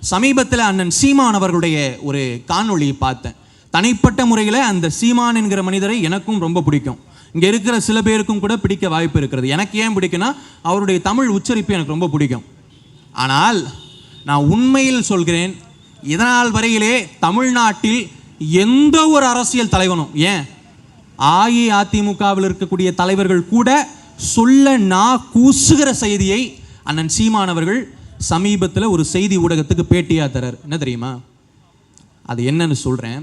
சமீபத்தில் அண்ணன் சீமான் அவர்களுடைய ஒரு காணொளியை பார்த்தேன். தனிப்பட்ட முறையில் அந்த சீமான் என்கிற மனிதரை எனக்கும் ரொம்ப பிடிக்கும். இங்கே இருக்கிற சில பேருக்கும் கூட பிடிக்க வாய்ப்பு இருக்கிறது. எனக்கு ஏன் பிடிக்குன்னா அவருடைய தமிழ் உச்சரிப்பு எனக்கு ரொம்ப பிடிக்கும். ஆனால் நான் உண்மையில் சொல்கிறேன் இதனால் வரையிலே தமிழ்நாட்டில் எந்த ஒரு அரசியல் தலைவனும் ஏன்? அஇஅதிமுகவில் இருக்கக்கூடிய தலைவர்கள் கூட சொல்ல நான் கூசுகிற செய்தியை அண்ணன் சீமானவர்கள் சமீபத்தில் ஒரு செய்தி ஊடகத்துக்கு பேட்டியாக தரார். என்ன தெரியுமா? அது என்னன்னு சொல்கிறேன்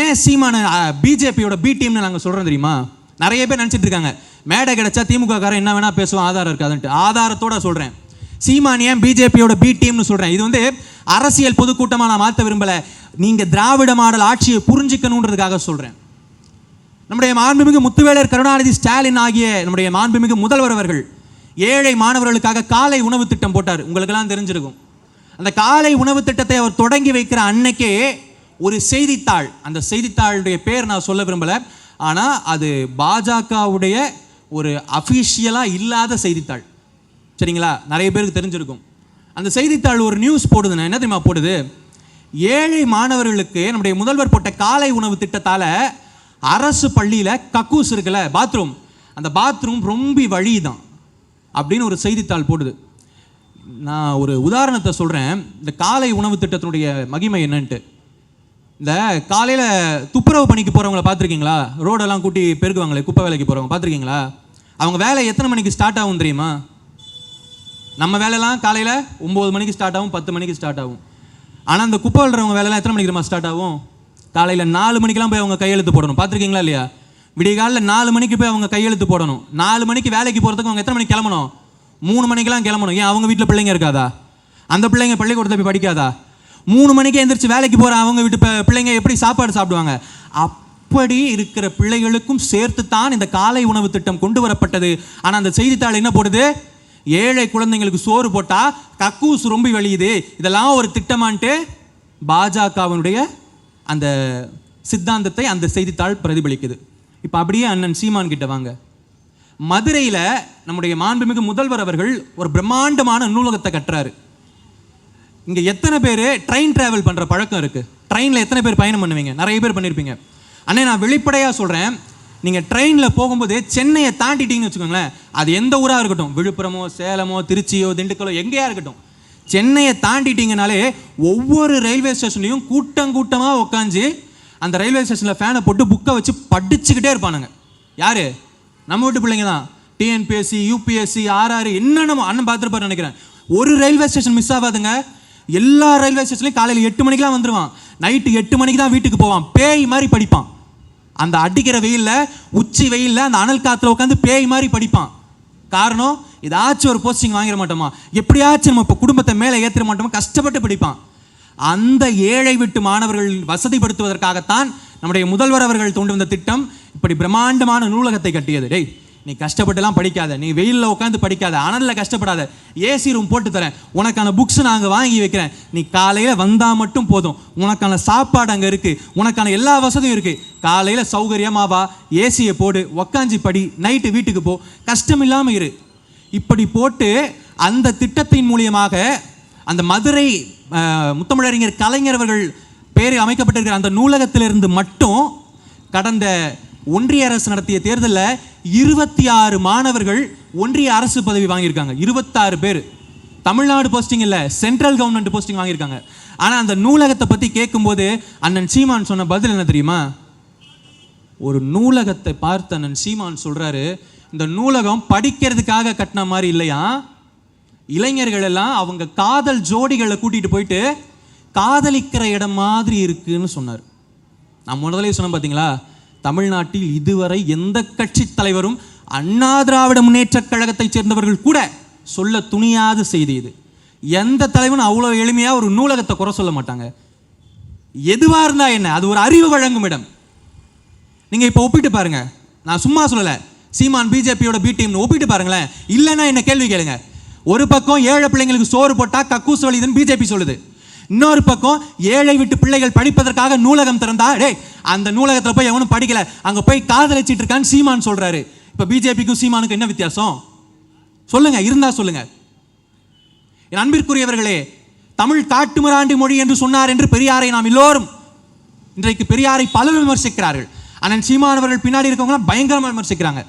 ஏன் சீமான பிஜேபியோட பி டீம்னு நாங்கள் சொல்கிறோம் தெரியுமா? நிறைய பேர் நினச்சிட்டு இருக்காங்க. மேடை கிடைச்சா திமுக காரன் என்ன வேணால் பேசுவோம் ஆதாரம் இருக்காதுன்ட்டு. ஆதாரத்தோட சொல்கிறேன் சீமான் ஏன் பிஜேபியோட பி டீம்னு சொல்கிறேன் இது வந்து அரசியல் பொதுக்கூட்டமாக நான் மாற்ற விரும்பலை. நீங்கள் திராவிட மாடல் ஆட்சியை புரிஞ்சுக்கணுன்றதுக்காக சொல்கிறேன் நம்முடைய மாண்புமிகு முத்துவேலர் கருணாநிதி ஸ்டாலின் ஆகிய நம்முடைய மாண்புமிகு முதல்வர் அவர்கள் ஏழை மாணவர்களுக்காக காலை உணவு திட்டம் போட்டார். உங்களுக்கெல்லாம் தெரிஞ்சிருக்கும். அந்த காலை உணவு திட்டத்தை அவர் தொடங்கி வைக்கிற அன்னைக்கே ஒரு செய்தித்தாள் அந்த செய்தித்தாளுடைய பேர் நான் சொல்ல விரும்பலை. ஆனால் அது பாஜகவுடைய ஒரு அஃபிஷியலாக இல்லாத செய்தித்தாள். சரிங்களா? நிறைய பேருக்கு தெரிஞ்சிருக்கும். அந்த செய்தித்தாள் ஒரு நியூஸ் போடுதுண்ணா என்ன தெரியுமா போடுது? ஏழை மாணவர்களுக்கு நம்முடைய முதல்வர் போட்ட காலை உணவு திட்டத்தால் அரசு பள்ளியில் கக்கூஸ் இருக்குல்ல பாத்ரூம் அந்த பாத்ரூம் ரொம்ப வழி தான் அப்படின்னு ஒரு செய்தித்தாள் போடுது. நான் ஒரு உதாரணத்தை சொல்கிறேன் இந்த காலை உணவு திட்டத்தினுடைய மகிமை என்னன்ட்டு. இந்த காலையில் துப்புரவு பணிக்கு போகிறவங்கள பார்த்துருக்கீங்களா? ரோடெல்லாம் கூட்டி பெருக்குவாங்களே குப்பை வேலைக்கு போகிறவங்க பார்த்துருக்கீங்களா? அவங்க வேலை எத்தனை மணிக்கு ஸ்டார்ட் ஆகும் தெரியுமா? நம்ம வேலைலாம் காலையில் ஒம்பது மணிக்கு ஸ்டார்ட் ஆகும் பத்து மணிக்கு ஸ்டார்ட் ஆகும். ஆனால் அந்த குப்பை விழுறவங்க வேலைலாம் எத்தனை மணிக்கு தெரியுமா ஸ்டார்ட் ஆகும்? காலையில் நாலு மணிக்கெலாம் போய் அவங்க கையெழுத்து போடணும். பார்த்துருக்கீங்களா இல்லையா? விடிய காலையில் நாலு மணிக்கு போய் அவங்க கையெழுத்து போடணும். நாலு மணிக்கு வேலைக்கு போகிறதுக்கு அவங்க எத்தனை மணிக்கு கிளம்பணும்? மூணு மணிக்கெலாம் கிளம்பணும். ஏன் அவங்க வீட்டில் பிள்ளைங்க இருக்காதா? அந்த பிள்ளைங்க பள்ளிக்கூடத்தில் போய் படிக்காதா? மூணு மணிக்கு எந்திரிச்சு வேலைக்கு போகிற அவங்க வீட்டு பிள்ளைங்க எப்படி சாப்பாடு சாப்பிடுவாங்க? அப்படி இருக்கிற பிள்ளைகளுக்கும் சேர்த்து தான் இந்த காலை உணவு திட்டம் கொண்டு வரப்பட்டது. ஆனால் அந்த செய்தித்தாள் என்ன போடுது? ஏழை குழந்தைங்களுக்கு சோறு போட்டா கக்கூஸ் ரொம்ப வெளியுது இதெல்லாம் ஒரு திட்டமான்ட்டு பாஜகவினுடைய அந்த சித்தாந்தத்தை அந்த செய்தித்தாள் பிரதிபலிக்குது. இப்போ அப்படியே அண்ணன் சீமான் கிட்ட வாங்க. மதுரையில் நம்முடைய மாண்புமிகு முதல்வர் அவர்கள் ஒரு பிரம்மாண்டமான நூலகத்தை கட்டுறாரு. இங்கே எத்தனை பேர் ட்ரெயின் டிராவல் பண்ணுற பழக்கம் இருக்குது ட்ரெயினில் எத்தனை பேர் பயணம் பண்ணுவீங்க? நிறைய பேர் பண்ணியிருப்பீங்க அண்ணே நான் வெளிப்படையாக சொல்கிறேன் நீங்கள் ட்ரெயினில் போகும்போது சென்னையை தாண்டிட்டீங்கன்னு வச்சுக்கோங்களேன். அது எந்த ஊராக இருக்கட்டும். விழுப்புரமோ சேலமோ திருச்சியோ திண்டுக்கலோ எங்கேயா இருக்கட்டும். சென்னையை தாண்டிட்டீங்கனாலே ஒவ்வொரு ரயில்வே ஸ்டேஷன்லையும் கூட்டம் கூட்டமாக உட்காந்து அந்த ரயில்வே ஸ்டேஷனில் ஃபேனை போட்டு புக்கை வச்சு படிச்சுக்கிட்டே இருப்பானுங்க. யார்? நம்ம வீட்டு பிள்ளைங்க தான். டிஎன்பிஎஸ்சி யூபிஎஸ்சி ஆர்ஆர் என்னென்ன அண்ணன் பார்த்துருப்பாரு நினைக்கிறேன். ஒரு ரயில்வே ஸ்டேஷன் மிஸ் ஆகாதுங்க. எல்லா ரயில்வே ஸ்டேஷன்லையும் காலையில் எட்டு மணிக்கெலாம் வந்துடுவான் நைட்டு எட்டு மணிக்கு தான் வீட்டுக்கு போவான். பேய் மாதிரி படிப்பான். அந்த அடிக்கிற வெயிலில் உச்சி வெயிலில் அந்த அனல் காற்றுல உட்காந்து பேய் மாதிரி படிப்பான். காரணம் ஏதாச்சும் ஒரு போஸ்டிங் வாங்கிட மாட்டோமா? எப்படியாச்சும் நம்ம இப்போ குடும்பத்தை மேலே ஏற்றிட மாட்டோமா? கஷ்டப்பட்டு படிப்பான். அந்த ஏழை விட்டு மாணவர்கள் வசதிப்படுத்துவதற்காகத்தான் நம்முடைய முதல்வர் அவர்கள் கொண்டு வந்த திட்டம் இப்படி பிரம்மாண்டமான நூலகத்தை கட்டியது. டேய் நீ கஷ்டப்பட்டுலாம் படிக்காத. நீ வெயிலில் உட்காந்து படிக்காத. அனலில் கஷ்டப்படாத. ஏசி ரூம் போட்டு தரேன். உனக்கான புக்ஸ் நாங்கள் வாங்கி வைக்கிறேன். நீ காலையில் வந்தால் மட்டும் போதும். உனக்கான சாப்பாடு அங்கே இருக்குது உனக்கான எல்லா வசதியும் இருக்குது காலையில் சௌகரியமாக வா. ஏசியை போடு. உக்காஞ்சி படி. நைட்டு வீட்டுக்கு போ. கஷ்டம் இல்லாமல் இரு. இப்படி போட்டு அந்த திட்டத்தின் மூலியமாக அந்த மதுரை முத்தமிழறிஞர் கலைஞர் அவர்கள் பேர் அமைக்கப்பட்டிருக்கிற அந்த நூலகத்திலிருந்து மட்டும் கடந்த ஒன்றிய அரசு நடத்திய தேர்தலில் இருபத்தி ஆறு மாணவர்கள் ஒன்றிய அரசு பதவி வாங்கியிருக்காங்க. இருபத்தாறு பேர். தமிழ்நாடு போஸ்டிங் இல்லை சென்ட்ரல் கவர்மெண்ட் போஸ்டிங் வாங்கியிருக்காங்க. ஆனால் அந்த நூலகத்தை பற்றி கேட்கும்போது அண்ணன் சீமான் சொன்ன பதில் என்ன தெரியுமா? ஒரு நூலகத்தை பார்த்து அண்ணன் சீமான் சொல்கிறாரு இந்த நூலகம் படிக்கிறதுக்காக கட்டின மாதிரி இல்லையா? இளைஞர்கள் எல்லாம் அவங்க காதல் ஜோடிகளை கூட்டிகிட்டு போயிட்டு காதலிக்கிற இடம் மாதிரி இருக்குன்னு சொன்னார். நான் முதலே சொன்னேன் பார்த்தீங்களா தமிழ்நாட்டில் இதுவரை எந்த கட்சி தலைவரும் அண்ணா திராவிட முன்னேற்றக் கழகத்தைச் சேர்ந்தவர்கள் கூட சொல்ல துணியாத செய்தி இது. எந்த தலைவனும் அவ்வளோ எளிமையாக ஒரு நூலகத்தை குறை சொல்ல மாட்டாங்க. எதுவாக இருந்தால் என்ன? அது ஒரு அறிவு வழங்கும் இடம். நீங்கள் இப்போ ஒப்பிட்டு பாருங்கள் நான் சும்மா சொல்லலை. சீமான் பிஜேபியோட பி டீம்னு ஒப்பிட்டு பாருங்களேன். இல்லைன்னா என்ன கேள்வி கேளுங்க. ஒரு பக்கம் ஏழை பிள்ளைங்களுக்கு சோறு போட்டா கக்கூஸ் வலிதுன்னு பிஜேபி சொல்லுது. இன்னொரு பக்கம் ஏழை விட்டு பிள்ளைகள் படிப்பதற்காக நூலகம் திறந்தா டே அந்த நூலகத்தில் போய் எவனும் படிக்கல. அங்க போய் காதலிச்சிட்டு இருக்கான்னு சீமான் சொல்றாரு. இப்போ பிஜேபிக்கும் சீமானுக்கும் என்ன வித்தியாசம்? சொல்லுங்க இருந்தா சொல்லுங்க. என் அன்பிற்குரியவர்களே தமிழ் காட்டுமிராண்டி மொழி என்று சொன்னார் என்று பெரியாரை நாம் எல்லோரும் இன்றைக்கு பெரியாரை பலர் விமர்சிக்கிறார்கள். ஆனால் சீமானவர்கள் பின்னாடி இருக்கவங்களாம் பயங்கரமாக விமர்சிக்கிறாங்க.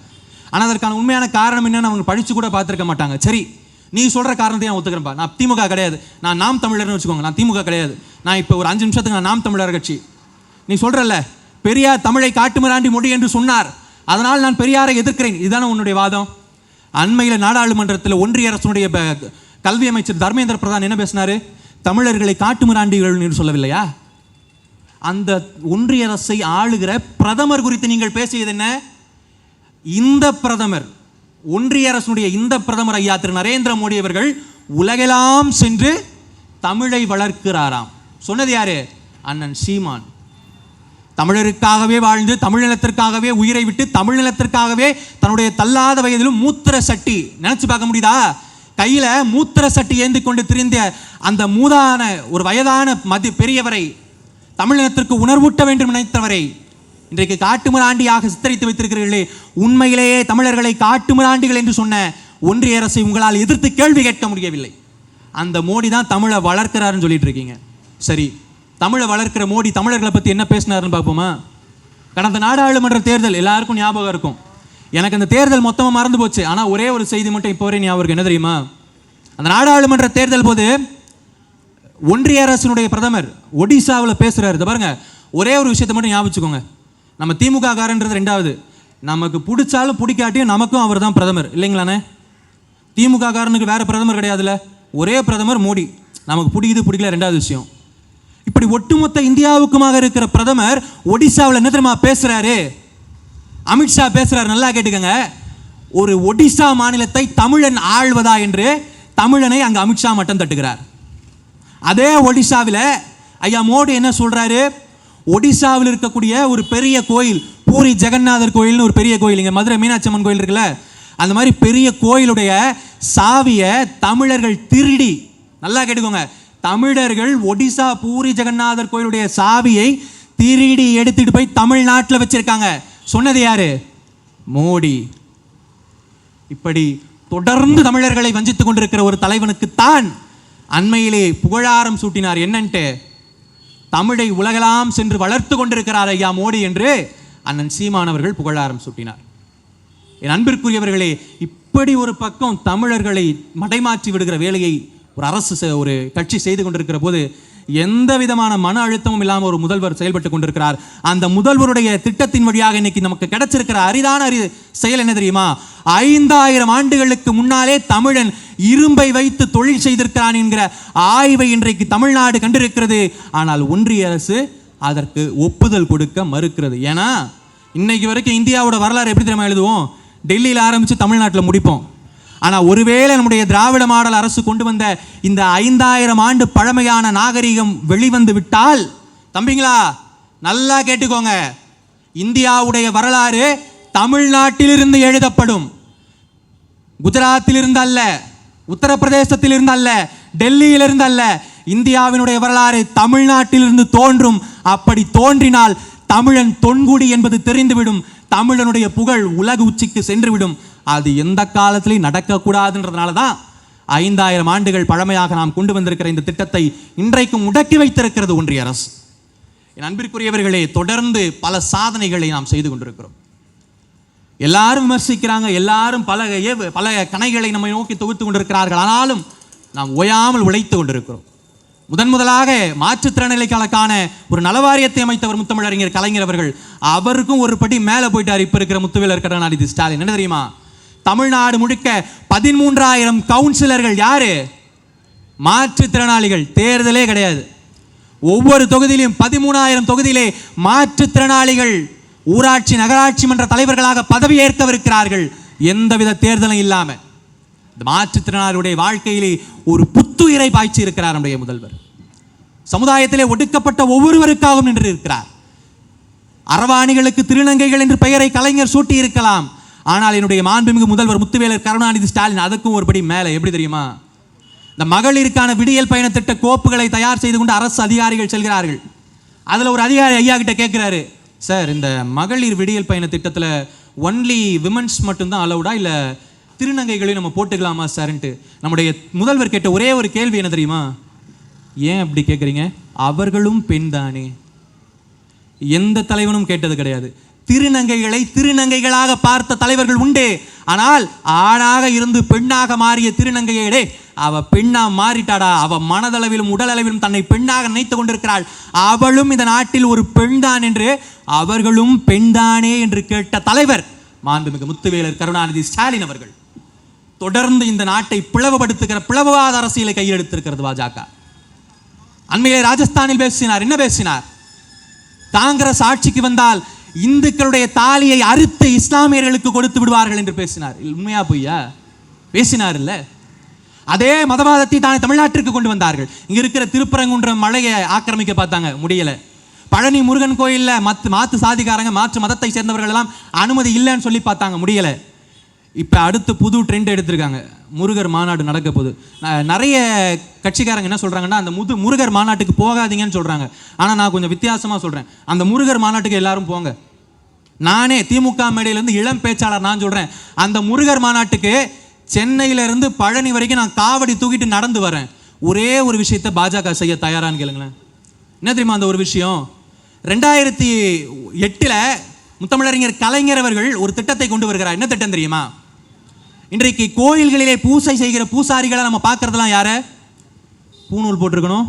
ஆனால் அதற்கான உண்மையான காரணம் என்னன்னு அவங்க படிச்சு கூட பார்த்துருக்க மாட்டாங்க. சரி நீ சொல்கிற காரணத்தையும் நான் ஒத்துக்கிறேன்ப்பா நான் திமுக கிடையாது. நான் நாம் தமிழர்னு வச்சுக்கோங்க. நான் திமுக கிடையாது. நான் இப்போ ஒரு அஞ்சு நிமிஷத்துக்கு நான் நாம் தமிழர் கட்சி. நீ சொல்கிறல்ல பெரியார் தமிழை காட்டுமிராண்டி மொழி என்று சொன்னார். அதனால் நான் பெரியாரை எதிர்க்கிறேன். இதுதானே உன்னுடைய வாதம்? அண்மையில் நாடாளுமன்றத்தில் ஒன்றிய அரசுடைய கல்வி அமைச்சர் தர்மேந்திர பிரதான் என்ன பேசினாரு? தமிழர்களை காட்டுமிராண்டிகள் என்று சொல்லவில்லையா? அந்த ஒன்றிய அரசை ஆளுகிற பிரதமர் குறித்து நீங்கள் பேசியது என்ன? இந்த பிரதமர் ஒன்றிய அரசுடைய இந்த பிரதமர் ஐயா திரு நரேந்திர மோடி அவர்கள் உலகெல்லாம் சென்று தமிழை வளர்க்கிறாராம். சொன்னது யாரு? அண்ணன் சீமான். தமிழருக்காகவே வாழ்ந்து தமிழ்நிலத்திற்காகவே உயிரை விட்டு தமிழ்நிலத்திற்காகவே தன்னுடைய தள்ளாத வயதிலும் மூத்திர சட்டி நினைச்சு பார்க்க முடியுதா? கையில மூத்திர சட்டி ஏந்தி கொண்டு திரிந்த அந்த மூதான ஒரு வயதான மதி பெரியவரை தமிழினத்திற்கு உணர்வூட்ட வேண்டும் நினைத்தவரை இன்றைக்கு காட்டுமிராண்டியாக சித்தரித்து வைத்திருக்கிறீர்களே உண்மையிலேயே தமிழர்களை காட்டுமிராண்டிகள் என்று சொன்ன ஒன்றிய அரசை உங்களால் எதிர்த்து கேள்வி கேட்க முடியவில்லை. அந்த மோடி தான் தமிழை வளர்க்கிறாருன்னு சொல்லிட்டு இருக்கீங்க. சரி தமிழை வளர்க்கிற மோடி தமிழர்களை பற்றி என்ன பேசினாருன்னு பார்ப்போமா? கடந்த நாடாளுமன்ற தேர்தல் எல்லாருக்கும் ஞாபகம் இருக்கும். எனக்கு அந்த தேர்தல் மொத்தமாக மறந்து போச்சு. ஆனால் ஒரே ஒரு செய்தி மட்டும் இப்போ வரை ஞாபகம் என்ன தெரியுமா? அந்த நாடாளுமன்ற தேர்தல் போது ஒன்றிய அரசினுடைய பிரதமர் ஒடிசாவில் பேசுகிறார் இதை பாருங்க. ஒரே ஒரு விஷயத்தை மட்டும் ஞாபகம் வச்சுக்கோங்க. நம்ம திமுக காரன்றது ரெண்டாவது. நமக்கு பிடிச்சாலும் பிடிக்காட்டியும் நமக்கும் அவர் தான் பிரதமர். இல்லைங்களாண்ணே? திமுக காரனுக்கு வேறு பிரதமர் கிடையாதுல்ல? ஒரே பிரதமர் மோடி. நமக்கு பிடிக்குது பிடிக்கல ரெண்டாவது விஷயம். இப்படி ஒட்டுமொத்த இந்தியாவுக்குமாக இருக்கிற பிரதமர் ஒடிசாவில் என்ன தெரியுமா பேசுகிறாரு அமித்ஷா பேசுகிறாரு நல்லா கேட்டுக்கங்க. ஒரு ஒடிசா மாநிலத்தை தமிழன் ஆள்வதா என்று தமிழனை அங்கே அமித்ஷா மட்டம் தட்டுகிறார். அதே ஒடிசாவில் ஐயா மோடி என்ன சொல்கிறாரு ஒடிசாவில் இருக்கக்கூடிய ஒரு பெரிய கோயில் பூரி ஜெகநாதர் கோயில்னு ஒரு பெரிய கோயில். இங்கே மதுரை மீனாட்சி அம்மன் கோயில் இருக்குல்ல? அந்த மாதிரி பெரிய கோயிலுடைய சாவியை தமிழர்கள் திருடி நல்லா கேட்டுக்கோங்க. தமிழர்கள் ஒடிசா பூரி ஜெகநாதர் கோயிலுடைய சாவியை திருடி எடுத்துட்டு போய் தமிழ்நாட்டில் வச்சிருக்காங்க. சொன்னது யாரு? மோடி. இப்படி தொடர்ந்து தமிழர்களை வஞ்சித்துக் கொண்டிருக்கிற ஒரு தலைவனுக்குத்தான் அண்மையிலே புகழாரம் சூட்டினார். என்னன்ட்டு? தமிழை உலகெல்லாம் சென்று வளர்த்து கொண்டிருக்கிறார் ஐயா மோடி என்று அண்ணன் சீமானவர்கள் புகழாரம் சூட்டினார். என் அன்பிற்குரியவர்களே இப்படி ஒரு பக்கம் தமிழர்களை மடைமாற்றி விடுகிற வேலையை ஒரு அரசு ஒரு கட்சி செய்து கொண்டிருக்கிற போது எந்த விதமான மன அழுத்தமும் இல்லாமல் ஒரு முதல்வர் செயல்பட்டு கொண்டிருக்கிறார். அந்த முதல்வருடைய திட்டத்தின் வழியாக இன்னைக்கு நமக்கு கிடைச்சிருக்கிற அரிதான அறி செயல் என்ன தெரியுமா? ஐந்தாயிரம் ஆண்டுகளுக்கு முன்னாலே தமிழன் இரும்பை வைத்து தொழில் செய்திருக்கிறான் என்கிற ஆய்வை இன்றைக்கு தமிழ்நாடு கண்டிருக்கிறது. ஆனால் ஒன்றிய அரசு அதற்கு ஒப்புதல் கொடுக்க மறுக்கிறது. ஏன்னா இன்னைக்கு வரைக்கும் இந்தியாவோட வரலாறு எப்படி தெரியுமா எழுதுவோம்? டெல்லியில் ஆரம்பித்து தமிழ்நாட்டில் முடிப்போம். ஆனால் ஒருவேளை நம்முடைய திராவிட மாடல் அரசு கொண்டு வந்த இந்த ஐந்தாயிரம் ஆண்டு பழமையான நாகரிகம் வெளிவந்து விட்டால் தம்பிங்களா நல்லா கேட்டுக்கோங்க. இந்தியாவுடைய வரலாறு தமிழ்நாட்டிலிருந்து எழுதப்படும். குஜராத்திலிருந்து அல்ல உத்தரப்பிரதேசத்திலிருந்து அல்ல டெல்லியிலிருந்து அல்ல இந்தியாவினுடைய வரலாறு தமிழ்நாட்டிலிருந்து தோன்றும். அப்படி தோன்றினால் தமிழன் தொன்குடி என்பது தெரிந்துவிடும். தமிழனுடைய புகழ் உலக உச்சிக்கு சென்றுவிடும். அது எந்த காலத்திலையும் நடக்கக்கூடாதுன்றதுனால தான் ஐந்தாயிரம் ஆண்டுகள் பழமையாக நாம் கொண்டு வந்திருக்கிற இந்த திட்டத்தை இன்றைக்கும் முடக்கி வைத்திருக்கிறது ஒன்றிய அரசு. என் அன்பிற்குரியவர்களே தொடர்ந்து பல சாதனைகளை நாம் செய்து கொண்டிருக்கிறோம். எல்லாரும் விமர்சிக்கிறாங்க எல்லாரும் பல பல கணைகளை நம்மை நோக்கி தொகுத்து கொண்டிருக்கிறார்கள். ஆனாலும் நாம் ஓயாமல் உழைத்து கொண்டிருக்கிறோம். முதன் முதலாக மாற்றுத்திறனாளிகளுக்கான ஒரு நலவாரியத்தை அமைத்தவர் முத்தமிழறிஞர் கலைஞர் அவர்கள். அவருக்கும் ஒரு படி மேலே போயிட்டார். இப்போ இருக்கிற முத்துவேலர் கருணாநிதி ஸ்டாலின். என்ன தெரியுமா? தமிழ்நாடு முழுக்க பதிமூன்றாயிரம் கவுன்சிலர்கள் யாரு? மாற்றுத்திறனாளிகள். தேர்தலே கிடையாது. ஒவ்வொரு தொகுதியிலும் பதிமூணாயிரம் தொகுதியிலே மாற்றுத்திறனாளிகள் ஊராட்சி நகராட்சி மன்ற தலைவர்களாக பதவியேற்கவிருக்கிறார்கள். எந்தவித தேர்தலும் இல்லாம. இந்த மாற்றுத்திறனாளியுடைய வாழ்க்கையிலே ஒரு புத்துயிரை பாய்ச்சி இருக்கிறார் நம்முடைய முதல்வர். சமுதாயத்திலே ஒடுக்கப்பட்ட ஒவ்வொருவருக்காகவும் நின்று இருக்கிறார். அரவாணிகளுக்கு திருநங்கைகள் என்று பெயரை கலைஞர் சூட்டி இருக்கலாம் ஆனால் என்னுடைய மாண்புமிகு முதல்வர் முத்துவேலர் கருணாநிதி ஸ்டாலின் அதுக்கும் ஒருபடி மேலே. எப்படி தெரியுமா? இந்த மகளிருக்கான விடியல் பயண திட்ட கோப்புகளை தயார் செய்து கொண்டு அரசு அதிகாரிகள் செல்கிறார்கள். அதில் ஒரு அதிகாரி ஐயா கிட்ட கேட்குறாரு சார் இந்த மகளிர் விடியல் பயண திட்டத்தில் ஒன்லி விமன்ஸ் மட்டும்தான் அலௌடா இல்லை திருநங்கைகளையும் நம்ம போட்டுக்கலாமா சார்ன்ட்டு? நம்முடைய முதல்வர் கேட்ட ஒரே ஒரு கேள்வி என்ன தெரியுமா? ஏன் அப்படி கேட்குறீங்க? அவர்களும் பெண் தானே. எந்த தலைவனும் கேட்டது கிடையாது. திருநங்கைகளை திருநங்கைகளாக பார்த்த தலைவர்கள் உண்டு. ஆனால் ஆணாக இருந்து பெண்ணாக மாறிய திருநங்கைகளே அவ பெண்ணா மாறிட்டாடா. அவ மனதளவிலும் உடலளவிலும் தன்னை பெண்ணாக நினைத்து கொண்டிருக்கிறாள். அவளும் இந்த நாட்டில் ஒரு பெண்தான் என்று அவர்களும் பெண்தானே என்று கேட்ட தலைவர் மாண்புமிகு முத்துவேலர் கருணாநிதி ஸ்டாலின் அவர்கள். தொடர்ந்து இந்த நாட்டை பிளவுபடுத்துகிற பிளவுவாத அரசியலை கையெழுத்திருக்கிறது பாஜக. அண்மையிலே ராஜஸ்தானில் பேசினார். என்ன பேசினார்? காங்கிரஸ் ஆட்சிக்கு வந்தால் இந்துக்களுடைய தாலியை அறுத்து இஸ்லாமியர்களுக்கு கொடுத்து விடுவார்கள் என்று பேசினார். உண்மையா பொய்யா? பேசினார் இல்லை அதே மதவாதத்தை தானே தமிழ்நாட்டிற்கு கொண்டு வந்தார்கள். இங்கே இருக்கிற திருப்பரங்குன்றம் மலையை ஆக்கிரமிக்க பார்த்தாங்க. முடியலை. பழனி முருகன் கோயிலில் மத்து மாற்று சாதிக்காரங்க மாற்று மதத்தை சேர்ந்தவர்கள் எல்லாம் அனுமதி இல்லைன்னு சொல்லி பார்த்தாங்க. முடியலை. இப்போ அடுத்து புது ட்ரெண்ட் எடுத்திருக்காங்க. முருகர் மாநாடு நடக்க போகுது. நிறைய கட்சிக்காரங்க என்ன சொல்கிறாங்கன்னா அந்த முது முருகர் மாநாட்டுக்கு போகாதீங்கன்னு சொல்கிறாங்க ஆனால் நான் கொஞ்சம் வித்தியாசமாக சொல்கிறேன் அந்த முருகர் மாநாட்டுக்கு எல்லாரும் போங்க. நானே திமுக மேடையிலேருந்து இளம் பேச்சாளர் நான் சொல்கிறேன் அந்த முருகர் மாநாட்டுக்கு சென்னையிலேருந்து பழனி வரைக்கும் நான் காவடி தூக்கிட்டு நடந்து வரேன். ஒரே ஒரு விஷயத்தை பாஜக செய்ய தயாரான்னு கேளுங்களேன். என்ன தெரியுமா அந்த ஒரு விஷயம்? ரெண்டாயிரத்தி எட்டில் முத்தமிழறிஞர் கலைஞர் அவர்கள் ஒரு திட்டத்தை கொண்டு வருகிறார். என்ன திட்டம் தெரியுமா? இன்றைக்கு கோயில்களிலே பூசை செய்கிற பூசாரிகளை நம்ம பார்க்கறதெல்லாம் யாரை? பூநூல் போட்டிருக்கணும்.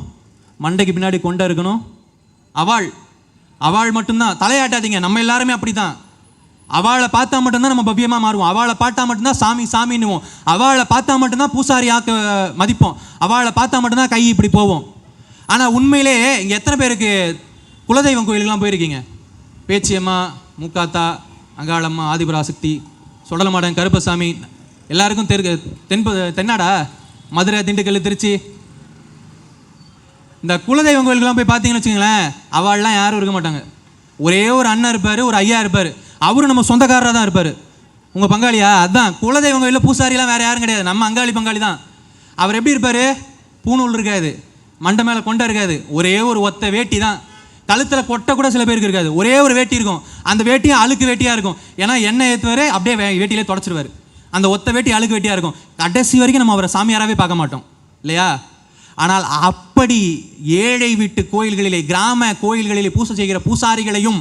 மண்டைக்கு பின்னாடி கொண்டை இருக்கணும். அவாள் அவாள் மட்டும்தான். தலையாட்டாதீங்க. நம்ம எல்லாருமே அப்படிதான் அவளை பார்த்தா மட்டும்தான் நம்ம பவ்யமாக மாறுவோம். அவளை பார்த்தா மட்டும்தான் சாமி சாமின்னுவோம். அவளை பார்த்தா மட்டும்தான் பூசாரி ஆக்க மதிப்போம். அவளை பார்த்தா மட்டும்தான் கை இப்படி போவோம். ஆனால் உண்மையிலே இங்கே எத்தனை பேருக்கு குலதெய்வம் கோயிலுக்கெல்லாம் போயிருக்கீங்க? பேச்சியம்மா மூக்காத்தா அங்காளம்மா ஆதிபராசக்தி சுடலமாடன் கருப்பசாமி எல்லாருக்கும் தெரு தென்ப தென்னாடா? மதுரை திண்டுக்கல் திருச்சி இந்த குலதெய்வம் கோயிலுக்குலாம் போய் பார்த்தீங்கன்னு வச்சுங்களேன் அவள்லாம் யாரும் இருக்க மாட்டாங்க. ஒரே ஒரு அண்ணன் இருப்பார் ஒரு ஐயா இருப்பார். அவரும் நம்ம சொந்தக்காரராக தான் இருப்பார். உங்கள் பங்காளியா? அதான் குலதெய்வம் கோயிலில் பூசாரிலாம் வேறு யாரும் கிடையாது. நம்ம அங்காளி பங்காளி தான். அவர் எப்படி இருப்பார்? பூணூல் இருக்காது மண்டை மேலே கொண்டை இருக்காது. ஒரே ஒரு ஒத்த வேட்டி தான். கழுத்தில் கொட்டை கூட சில பேருக்கு இருக்காது. ஒரே ஒரு வேட்டி இருக்கும். அந்த வேட்டியும் அழுக்கு வேட்டியாக இருக்கும். ஏன்னா எண்ணெய் ஏற்றுவார் அப்படியே வே- வேட்டியிலே தொடச்சிருவார். அந்த ஒத்த வேட்டி அழுக்கு வேட்டியாக இருக்கும். கடைசி வரைக்கும் நம்ம அவரை சாமியாராகவே பார்க்க மாட்டோம். இல்லையா? ஆனால் அப்படி ஏழை வீட்டு கோயில்களிலே கிராம கோயில்களிலே பூசை செய்கிற பூசாரிகளையும்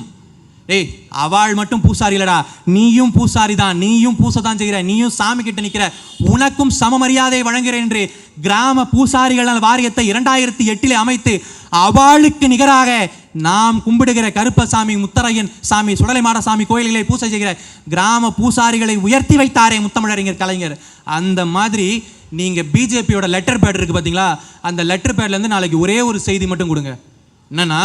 டேய் அவள் மட்டும் பூசாரி இல்லடா நீயும் பூசாரி தான் நீயும் பூசை தான் செய்கிற நீயும் சாமி கிட்ட நிற்கிற உனக்கும் சமமரியாதை வழங்குகிறேன் என்று கிராம பூசாரிகள் வாரியத்தை இரண்டாயிரத்தி எட்டிலே அமைத்து அவளுக்கு நிகராக நாம் கும்பிடுகிற கருப்பசாமி முத்தரையன் சாமி சுடலைமாட சாமி கோயில்களை பூசை செய்கிற கிராம பூசாரிகளை உயர்த்தி வைத்தாரே முத்தமிழறிஞர் கலைஞர். அந்த மாதிரி நீங்கள் பிஜேபியோட லெட்டர் பேட் இருக்குது பார்த்தீங்களா அந்த லெட்டர் பேட்லேருந்து நாளைக்கு ஒரே ஒரு செய்தி மட்டும் கொடுங்க. என்னென்னா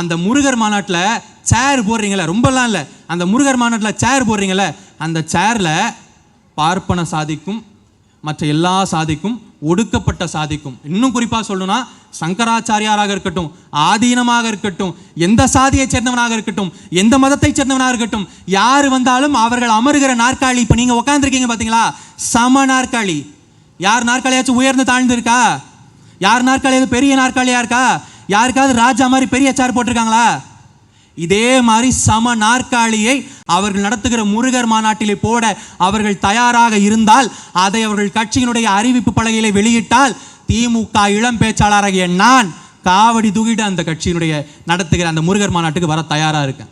அந்த முருகர் மாநாட்டில் சேர் போடுறீங்களே ரொம்பலாம் இல்லை. அந்த முருகர் மாநாட்டில் சேர் போடுறீங்களே அந்த சேரில் பார்ப்பன சாதிக்கும் மற்ற எல்லா சாதிக்கும் ஒடுக்கப்பட்ட சாதிக்கும். இன்னும் குறிப்பாக சொல்லணும்னா சங்கராச்சாரியாராக இருக்கட்டும் ஆதீனமாக இருக்கட்டும் எந்த சாதியைச் சேர்ந்தவனாக இருக்கட்டும் எந்த மதத்தைச் சேர்ந்தவனாக இருக்கட்டும் யார் வந்தாலும் அவர்கள் அமருகிற நாற்காலி இப்போ நீங்கள் உட்காந்துருக்கீங்க பார்த்தீங்களா சம நாற்காலி. யார் நாற்காலியாச்சும் உயர்ந்து தாழ்ந்து இருக்கா யார் நாற்காலியாவது பெரிய நாற்காலியா இருக்கா? யாருக்காவது ராஜா மாதிரி பெரிய சேர் போட்டிருக்காங்களா? இதே மாதிரி சம நாற்காலியை அவர்கள் நடத்துகிற முருகர் மாநாட்டிலே போட அவர்கள் தயாராக இருந்தால் அதை அவர்கள் கட்சியினுடைய அறிவிப்பு பலகையிலே வெளியிட்டால் திமுக இளம் பேச்சாளராகிய நான் காவடி தூக்கிட்டு அந்த கட்சியினுடைய நடத்துகிற அந்த முருகர் மாநாட்டுக்கு வர தயாராக இருக்கேன்.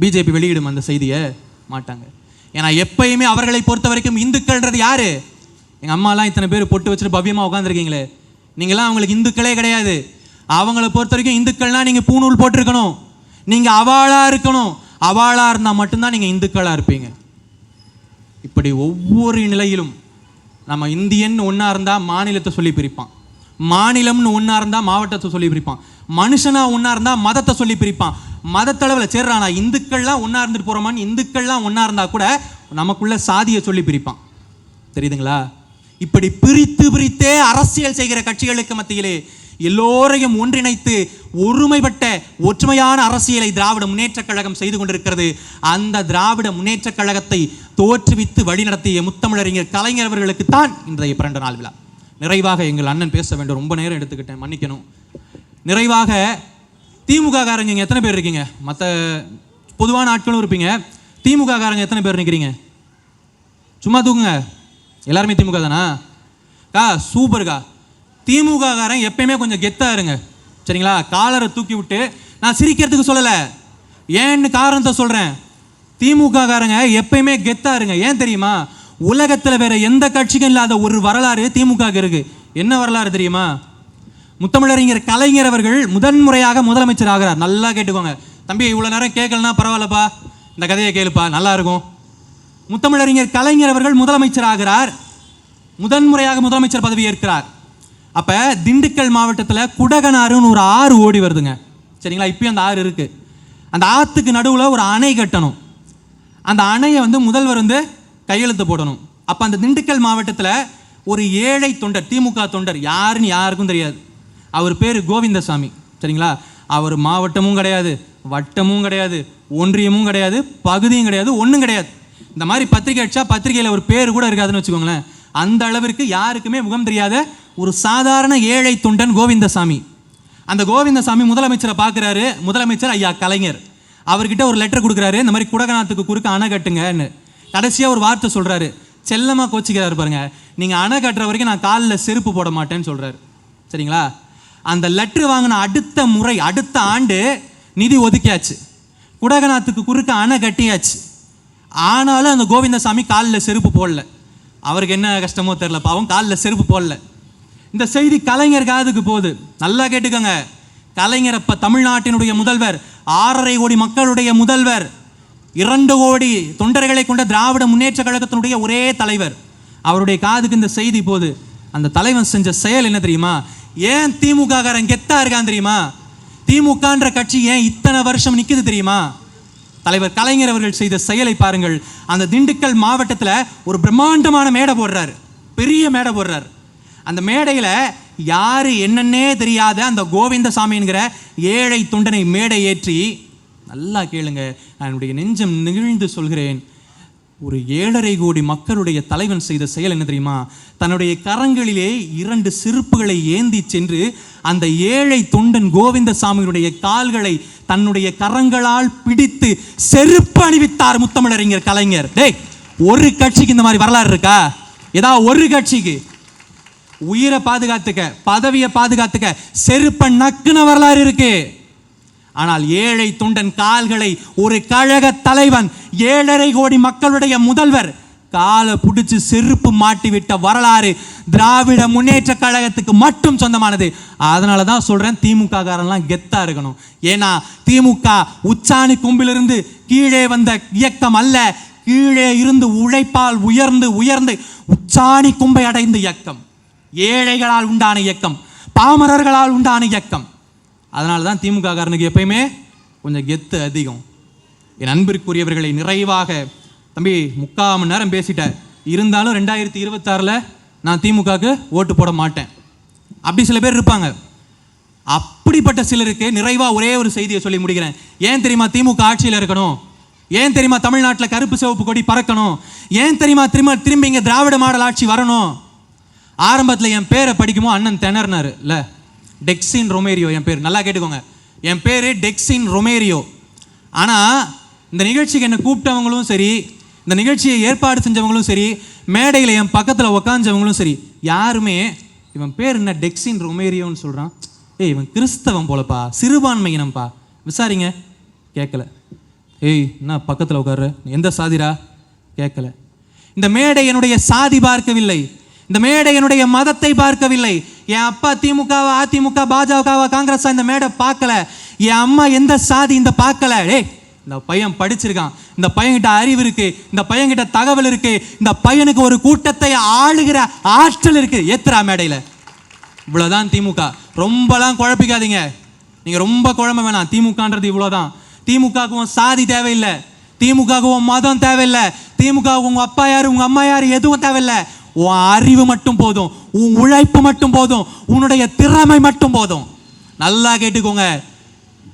பிஜேபி வெளியிடும் அந்த செய்தியை மாட்டாங்க. ஏன்னா எப்பயுமே அவர்களை பொறுத்த வரைக்கும் இந்துக்கள்ன்றது யாரு? எங்கள் அம்மாலாம் இத்தனை பேர் பொட்டு வச்சுட்டு பவ்யமாக உட்காந்துருக்கீங்களே நீங்களாம் அவங்களுக்கு இந்துக்களே கிடையாது. அவங்கள பொறுத்த வரைக்கும் இந்துக்கள்னால் நீங்கள் பூணூல் போட்டிருக்கணும். நீங்கள் அவாளாக இருக்கணும். அவாளாக இருந்தால் மட்டும்தான் நீங்கள் இந்துக்களாக இருப்பீங்க. இப்படி ஒவ்வொரு நிலையிலும் நம்ம இந்தியன் ஒன்றா இருந்தால் மாநிலத்தை சொல்லி பிரிப்பான். மாநிலம்னு ஒன்றா இருந்தால் மாவட்டத்தை சொல்லி பிரிப்பான். மனுஷனாக ஒன்றா இருந்தால் மதத்தை சொல்லி பிரிப்பான். மதத்தளவில் சேர்றானா இந்துக்கள்லாம் ஒன்றா இருந்துட்டு போகிறோமான்னு இந்துக்கள்லாம் ஒன்றா இருந்தால் கூட நமக்குள்ள சாதியை சொல்லி பிரிப்பான். தெரியுதுங்களா? இப்படி பிரித்து பிரித்தே அரசியல் செய்கிற கட்சிகளுக்கு மத்தியிலே எல்லோரையும் ஒன்றிணைத்து ஒருமைப்பட்ட ஒற்றுமையான அரசியலை திராவிட முன்னேற்றக் கழகம் செய்து கொண்டிருக்கிறது. அந்த திராவிட முன்னேற்றக் கழகத்தை தோற்றுவித்து வழிநடத்திய முத்தமிழறிஞர் கலைஞர் அவர்களுக்குத்தான் இன்றைய பிறந்த நாள் விழா. நிறைவாக எங்கள் அண்ணன் பேச வேண்டும். ரொம்ப நேரம் எடுத்துக்கிட்டேன். மன்னிக்கணும். நிறைவாக திமுக காரங்க எத்தனை பேர் இருக்கீங்க? மற்ற பொதுவான ஆட்களும் இருப்பீங்க. திமுக காரங்க எத்தனை பேர் நிற்கிறீங்க சும்மா தூக்குங்க எல்லாருமே திமுக தானா? கா சூப்பர்க்கா திமுககாரன் எப்பயுமே கொஞ்சம் கெத்தாக இருங்க. சரிங்களா? காலரை தூக்கி விட்டு நான் சிரிக்கிறதுக்கு சொல்லலை. ஏன்னு காரணத்தை சொல்கிறேன் திமுககாரங்க எப்பயுமே கெத்தா இருங்க. ஏன் தெரியுமா? உலகத்தில் வேற எந்த கட்சிக்கும் இல்லாத ஒரு வரலாறு திமுக இருக்கு. என்ன வரலாறு தெரியுமா? முத்தமிழறிஞர் கலைஞர் அவர்கள் முதன்முறையாக முதலமைச்சர் ஆகிறார். நல்லா கேட்டுக்கோங்க. தம்பி இவ்வளோ நேரம் கேட்கலன்னா பரவாயில்லப்பா. இந்த கதையை கேளுப்பா. நல்லா இருக்கும். முத்தமிழறிஞர் கலைஞர் அவர்கள் முதலமைச்சர் ஆகிறார் முதன்முறையாக முதலமைச்சர் பதவி ஏற்கிறார் அப்போ திண்டுக்கல் மாவட்டத்தில் குடகனாறுன்னு ஒரு ஆறு ஓடி வருதுங்க. சரிங்களா? இப்பயும் அந்த ஆறு இருக்குது அந்த ஆற்றுக்கு நடுவில் ஒரு அணை கட்டணும். அந்த அணையை வந்து முதல்வர் வந்து கையெழுத்து போடணும். அப்போ அந்த திண்டுக்கல் மாவட்டத்தில் ஒரு ஏழை தொண்டர் திமுக தொண்டர் யாருன்னு யாருக்கும் தெரியாது. அவர் பேர் கோவிந்தசாமி. சரிங்களா? அவர் மாவட்டமும் கிடையாது வட்டமும் கிடையாது ஒன்றியமும் கிடையாது பகுதியும் கிடையாது ஒன்றும் கிடையாது. இந்த மாதிரி பத்திரிக்கை அடிச்சா பத்திரிகையில் ஒரு பேர் கூட இருக்காதுன்னு வச்சுக்கோங்களேன். அந்த அளவிற்கு யாருக்குமே முகம் தெரியாத ஒரு சாதாரண ஏழை துண்டன் கோவிந்தசாமி. அந்த கோவிந்தசாமி முதலமைச்சரை பார்க்குறாரு முதலமைச்சர் ஐயா கலைஞர். அவர்கிட்ட ஒரு லெட்டர் கொடுக்குறாரு. இந்த மாதிரி குடகநாத்துக்கு குறுக்க அணை கட்டுங்கன்னு. கடைசியாக ஒரு வார்த்தை சொல்கிறாரு செல்லமாக கோச்சிக்கிறாரு பாருங்க. நீங்கள் அணை கட்டுற வரைக்கும் நான் காலில் செருப்பு போட மாட்டேன்னு சொல்கிறாரு சரிங்களா? அந்த லெட்ரு வாங்கின அடுத்த முறை அடுத்த ஆண்டு நிதி ஒதுக்கியாச்சு. குடகநாத்துக்கு குறுக்க அணை கட்டியாச்சு. ஆனாலும் அந்த கோவிந்தசாமி காலில் செருப்பு போடல. அவருக்கு என்ன கஷ்டமோ தெரில பாவம் காலில் செருப்பு போடல. இந்த செய்தி கலைஞர் காதுக்கு போகுது. நல்லா கேட்டுக்கோங்க. கலைஞர் அப்போ தமிழ்நாட்டினுடைய முதல்வர் ஆறரை கோடி மக்களுடைய முதல்வர் இரண்டு கோடி தொண்டர்களை கொண்ட திராவிட முன்னேற்ற கழகத்தினுடைய ஒரே தலைவர். அவருடைய காதுக்கு இந்த செய்தி போகுது. அந்த தலைவன் செஞ்ச செயல் என்ன தெரியுமா? ஏன் திமுக காரன் கெத்தா இருக்கான் தெரியுமா? திமுகன்ற கட்சி ஏன் இத்தனை வருஷம் நிற்குது தெரியுமா? தலைவர் கலைஞர் அவர்கள் செய்த செயலை பாருங்கள். அந்த திண்டுக்கல் மாவட்டத்தில் ஒரு பிரம்மாண்டமான மேடை போடுறாரு. பெரிய மேடை போடுறாரு. அந்த மேடையில் யார் என்னன்னே தெரியாத அந்த கோவிந்தசாமிங்கிற ஏழை தொண்டனை மேடை ஏற்றி நல்லா கேளுங்க நான் என்னுடைய நெஞ்சம் நெகிழ்ந்து சொல்கிறேன். ஒரு ஏழரை கோடி மக்களுடைய தலைவன் செய்த செயல் என்ன தெரியுமா? தன்னுடைய கரங்களிலே இரண்டு செருப்புகளை ஏந்தி சென்று அந்த ஏழை தொண்டன் கோவிந்தசாமியினுடைய கால்களை தன்னுடைய கரங்களால் பிடித்து செருப்பு அணிவித்தார் முத்தமிழறிஞர் கலைஞர். டேய் ஒரு கட்சிக்கு இந்த மாதிரி வரலாறு இருக்கா? ஏதாவது ஒரு கட்சிக்கு? உயிரை பாதுகாத்துக்க பதவியை பாதுகாத்துக்க செருப்ப நக்குன வரலாறு இருக்கு. ஆனால் ஏழை துண்டன் கால்களை ஒரு கழக தலைவன் ஏழரை கோடி மக்களுடைய முதல்வர் காலை பிடிச்சி செருப்பு மாட்டிவிட்ட வரலாறு திராவிட முன்னேற்ற கழகத்துக்கு மட்டும் சொந்தமானது. அதனால தான் சொல்கிறேன் திமுக காரெல்லாம் கெத்தாக இருக்கணும். ஏன்னா திமுக உச்சாணி கொம்பிலிருந்து கீழே வந்த இயக்கம் அல்ல கீழே இருந்து உழைப்பால் உயர்ந்து உயர்ந்து உச்சாணி கும்பை அடைந்த இயக்கம். ஏழைகளால் உண்டான இயக்கம் பாமரர்களால் உண்டான இயக்கம். அதனால தான் திமுக காரனுக்கு எப்பயுமே கொஞ்சம் கெத்து அதிகம். என் அன்பிற்குரியவர்களை நிறைவாக தம்பி முக்கால் மணி நேரம் பேசிட்டேன் இருந்தாலும் ரெண்டாயிரத்தி இருபத்தாறில் நான் திமுகவுக்கு ஓட்டு போட மாட்டேன். அப்படி சில பேர் இருப்பாங்க. அப்படிப்பட்ட சிலருக்கு நிறைவாக ஒரே ஒரு செய்தியை சொல்லி முடிக்கிறேன். ஏன் தெரியுமா திமுக ஆட்சியில் இருக்கணும்? ஏன் தெரியுமா தமிழ்நாட்டில் கருப்பு சிவப்பு கொடி பறக்கணும்? ஏன் தெரியுமா திரும்ப திரும்பி இங்கே திராவிட மாடல் ஆட்சி வரணும்? ஆரம்பத்தில் என் பேரை படிக்குமோ அண்ணன் திணறினாரு. இல்லை டெக்ஸின் ரொமேரியோ என் பேர். நல்லா கேட்டுக்கோங்க. என் பேர் டெக்ஸின் ரொமேரியோ ஆனால் இந்த நிகழ்ச்சிக்கு என்னை கூப்பிட்டவங்களும் சரி இந்த நிகழ்ச்சியை ஏற்பாடு செஞ்சவங்களும் சரி மேடையில் என் பக்கத்தில் உக்காஞ்சவங்களும் சரி யாருமே இவன் பேர் என்ன டெக்ஸின் ரொமேரியோன்னு சொல்கிறான் ஏய் இவன் கிறிஸ்தவன் போலப்பா சிறுபான்மை இனம்ப்பா. விசாரிங்க. கேட்கல ஏய் என்ன பக்கத்தில் உட்காரு எந்த சாதிரா கேட்கல இந்த மேடை என்னுடைய சாதி பார்க்கவில்லை. இந்த மேடை என்னுடைய மதத்தை பார்க்கவில்லை. என் அப்பா திமுகவா அதிமுக பாஜகவா காங்கிரஸா இந்த மேடை பார்க்கல. என் அம்மா எந்த சாதி இந்த பார்க்கல. டேய் இந்த பையன் படிச்சிருக்கான். இந்த பையன்கிட்ட அறிவு இருக்கு. இந்த பையன்கிட்ட தகவல் இருக்கு. இந்த பையனுக்கு ஒரு கூட்டத்தை ஆளுகிற ஆற்றல் இருக்கு. ஏத்துறா மேடையில். இவ்வளோதான் திமுக. ரொம்பலாம் குழப்பிக்காதீங்க. நீங்கள் ரொம்ப குழம்ப வேணாம். திமுகன்றது இவ்வளோதான் திமுகவுக்கும் சாதி தேவையில்லை. திமுகவுக்கும் மதம் தேவையில்லை. திமுக உங்கள் அப்பா யார் உங்கள் அம்மா யார் எதுவும் தேவையில்லை. உன் அறிவு மட்டும் போதும் உன் உழைப்பு மட்டும் போதும் உன்னுடைய திறமை மட்டும் போதும். நல்லா கேட்டுக்கோங்க.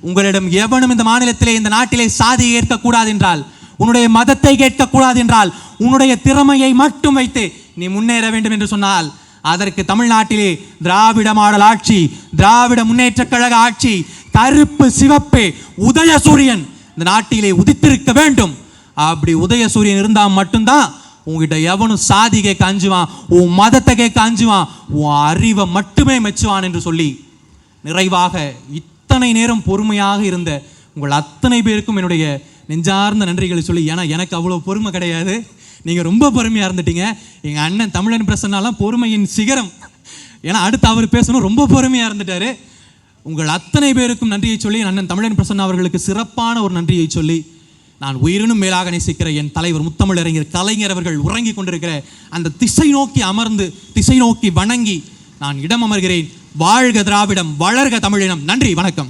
உங்களிடம் எவனும் இந்த மாநிலத்திலே இந்த நாட்டிலே சாதி ஏற்கக்கூடாது என்றால் உன்னுடைய மதத்தை கேட்கக்கூடாது என்றால் உன்னுடைய திறமையை மட்டும் வைத்து நீ முன்னேற வேண்டும் என்று சொன்னால் அதற்கு தமிழ்நாட்டிலே திராவிட மாடல் ஆட்சி திராவிட முன்னேற்ற கழக ஆட்சி கருப்பு சிவப்பு உதயசூரியன் இந்த நாட்டிலே உதித்திருக்க வேண்டும். அப்படி உதயசூரியன் இருந்தால் மட்டும்தான் உங்ககிட்ட எவனும் சாதி கேட்க அஞ்சுவான் உன் மதத்தை கேட்க அஞ்சுவான் உன் அறிவை மட்டுமே மெச்சுவான் என்று சொல்லி நிறைவாக இத்தனை நேரம் பொறுமையாக இருந்த உங்கள் அத்தனை பேருக்கும் என்னுடைய நெஞ்சார்ந்த நன்றிகளை சொல்லி ஏன்னா எனக்கு அவ்வளோ பொறுமை கிடையாது. நீங்கள் ரொம்ப பொறுமையாக இருந்துட்டீங்க. எங்கள் அண்ணன் தமிழன் பிரசன்னாலாம் பொறுமையின் சிகரம். ஏன்னா அடுத்து அவர் பேசணும் ரொம்ப பொறுமையாக இருந்துட்டாரு. உங்கள் அத்தனை பேருக்கும் நன்றியை சொல்லி என் அண்ணன் தமிழன் பிரசன்னா அவர்களுக்கு சிறப்பான ஒரு நன்றியை சொல்லி நான் உயிரினும் மேலாக நேசிக்கிற என் தலைவர் முத்தமிழறிஞர் கலைஞர் அவர்கள் உறங்கி கொண்டிருக்கிற அந்த திசை நோக்கி அமர்ந்து திசை நோக்கி வணங்கி நான் இடம் அமர்கிறேன் வாழ்க திராவிடம் வளர்க தமிழினம். நன்றி வணக்கம்.